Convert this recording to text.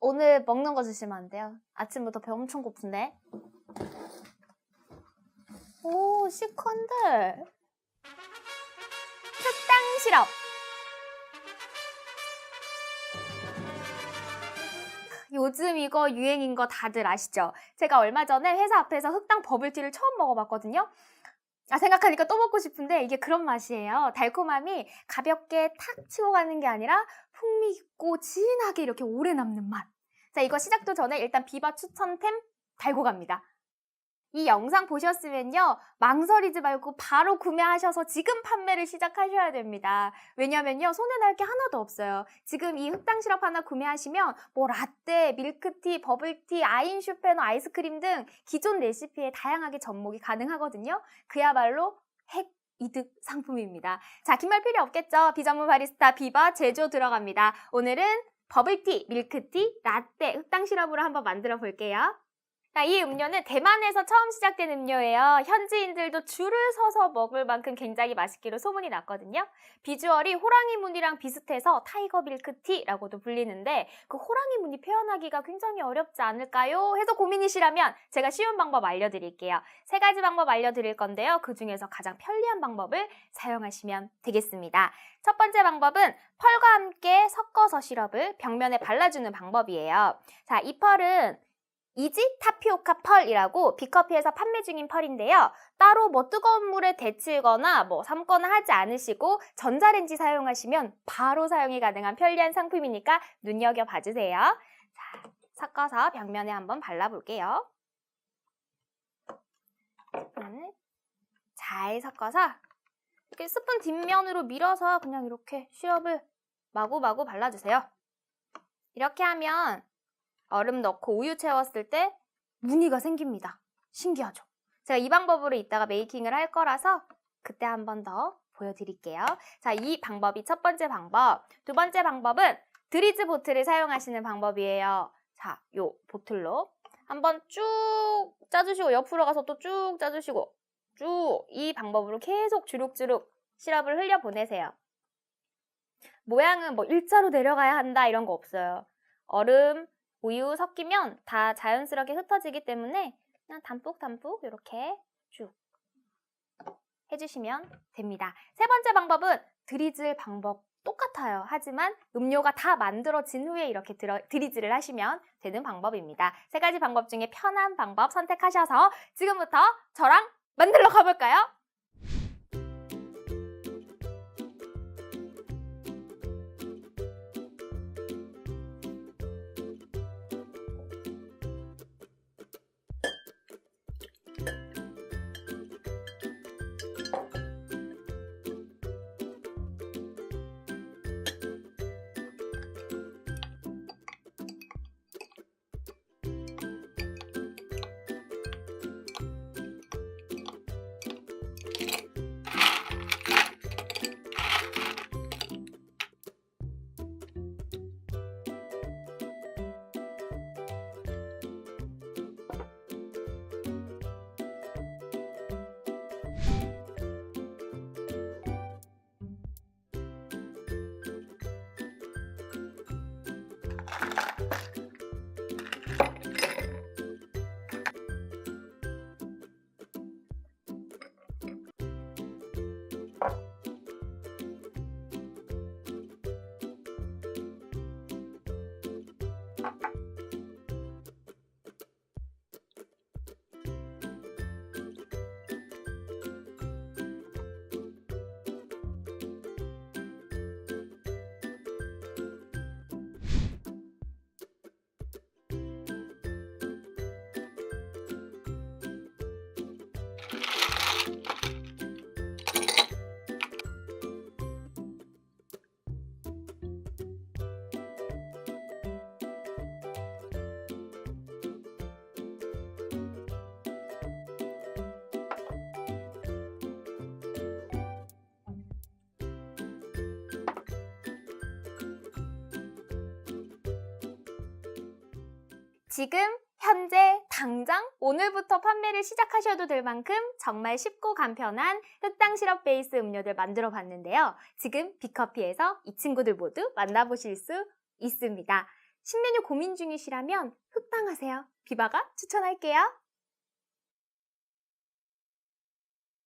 오늘 먹는 거 주시면 안 돼요? 아침부터 배 엄청 고픈데. 오, 시컨들. 흑당 시럽. 요즘 이거 유행인 거 다들 아시죠? 제가 얼마 전에 회사 앞에서 흑당 버블티를 처음 먹어봤거든요. 아, 생각하니까 또 먹고 싶은데 이게 그런 맛이에요. 달콤함이 가볍게 탁 치고 가는 게 아니라 풍미 있고 진하게 이렇게 오래 남는 맛. 자, 이거 시작도 전에 일단 비바 추천템 달고 갑니다. 이 영상 보셨으면요. 망설이지 말고 바로 구매하셔서 지금 판매를 시작하셔야 됩니다. 왜냐면요. 손에 날 게 하나도 없어요. 지금 이 흑당 시럽 하나 구매하시면 뭐 라떼, 밀크티, 버블티, 아인슈페너, 아이스크림 등 기존 레시피에 다양하게 접목이 가능하거든요. 그야말로 핵 이득 상품입니다. 자, 긴 말 필요 없겠죠? 비전문 바리스타 비바 제조 들어갑니다. 오늘은 버블티, 밀크티, 라떼, 흑당 시럽으로 한번 만들어 볼게요. 자, 이 음료는 대만에서 처음 시작된 음료예요. 현지인들도 줄을 서서 먹을 만큼 굉장히 맛있기로 소문이 났거든요. 비주얼이 호랑이 무늬랑 비슷해서 타이거 밀크티라고도 불리는데 그 호랑이 무늬 표현하기가 굉장히 어렵지 않을까요? 해서 고민이시라면 제가 쉬운 방법 알려드릴게요. 세 가지 방법 알려드릴 건데요. 그 중에서 가장 편리한 방법을 사용하시면 되겠습니다. 첫 번째 방법은 펄과 함께 섞어서 시럽을 벽면에 발라주는 방법이에요. 자, 이 펄은 이지 타피오카 펄이라고 빅커피에서 판매 중인 펄인데요. 따로 뭐 뜨거운 물에 데치거나 뭐 삶거나 하지 않으시고 전자레인지 사용하시면 바로 사용이 가능한 편리한 상품이니까 눈여겨 봐주세요. 자, 섞어서 벽면에 한번 발라볼게요. 스푼을 잘 섞어서 이렇게 스푼 뒷면으로 밀어서 그냥 이렇게 시럽을 마구마구 발라주세요. 이렇게 하면 얼음 넣고 우유 채웠을 때 무늬가 생깁니다. 신기하죠? 제가 이 방법으로 이따가 메이킹을 할 거라서 그때 한 번 더 보여드릴게요. 자, 이 방법이 첫 번째 방법. 두 번째 방법은 드리즈 보틀을 사용하시는 방법이에요. 자, 요 보틀로 한번 쭉 짜주시고 옆으로 가서 또 쭉 짜주시고 쭉 이 방법으로 계속 주룩주룩 시럽을 흘려 보내세요. 모양은 뭐 일자로 내려가야 한다 이런 거 없어요. 얼음, 우유 섞이면 다 자연스럽게 흩어지기 때문에 그냥 담뿍담뿍 이렇게 쭉 해주시면 됩니다. 세 번째 방법은 드리즐 방법 똑같아요. 하지만 음료가 다 만들어진 후에 이렇게 드리즐을 하시면 되는 방법입니다. 세 가지 방법 중에 편한 방법 선택하셔서 지금부터 저랑 만들러 가볼까요? 지금 현재 당장 오늘부터 판매를 시작하셔도 될 만큼 정말 쉽고 간편한 흑당 시럽 베이스 음료들 만들어 봤는데요. 지금 빅커피에서 이 친구들 모두 만나보실 수 있습니다. 신메뉴 고민 중이시라면 흑당 하세요. 비바가 추천할게요.